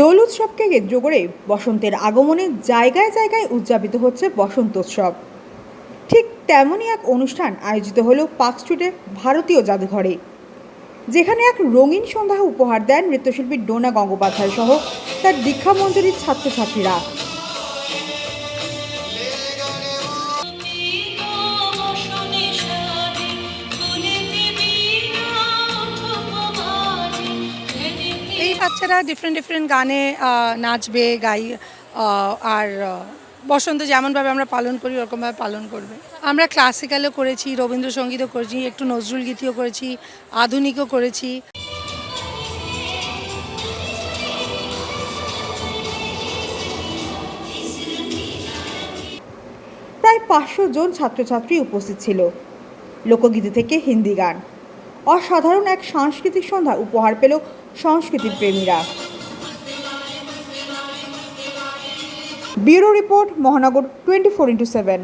দোল উৎসবকে কেন্দ্র করে বসন্তের আগমনে জায়গায় জায়গায় উদযাপিত হচ্ছে বসন্তোৎসব। ঠিক তেমনই এক অনুষ্ঠান আয়োজিত হলো পার্ক স্ট্রিটের ভারতীয় জাদুঘরে, যেখানে এক রঙিন সন্ধ্যা উপহার দেন নৃত্যশিল্পী ডোনা গঙ্গোপাধ্যায় সহ তার দীক্ষামঞ্জুরির ছাত্রছাত্রীরা। এই বাচ্চারা ডিফারেন্ট ডিফারেন্ট গানে নাচবে, গাই আর বসন্ত যেমনভাবে আমরা পালন করি, ওরকমভাবে পালন করবে। আমরা ক্লাসিক্যালও করেছি, রবীন্দ্রসঙ্গীতও করেছি, একটু নজরুল গীতিও করেছি, আধুনিকও করেছি। প্রায় পাঁচশো জন ছাত্রছাত্রী উপস্থিত ছিল। লোকগীতি থেকে হিন্দি গান। অসাধারণ এক সাংস্কৃতিক সন্ধ্যা উপহার পেল সংস্কৃতির প্রেমীরা। Bureau report Mahanagar twenty four into seven.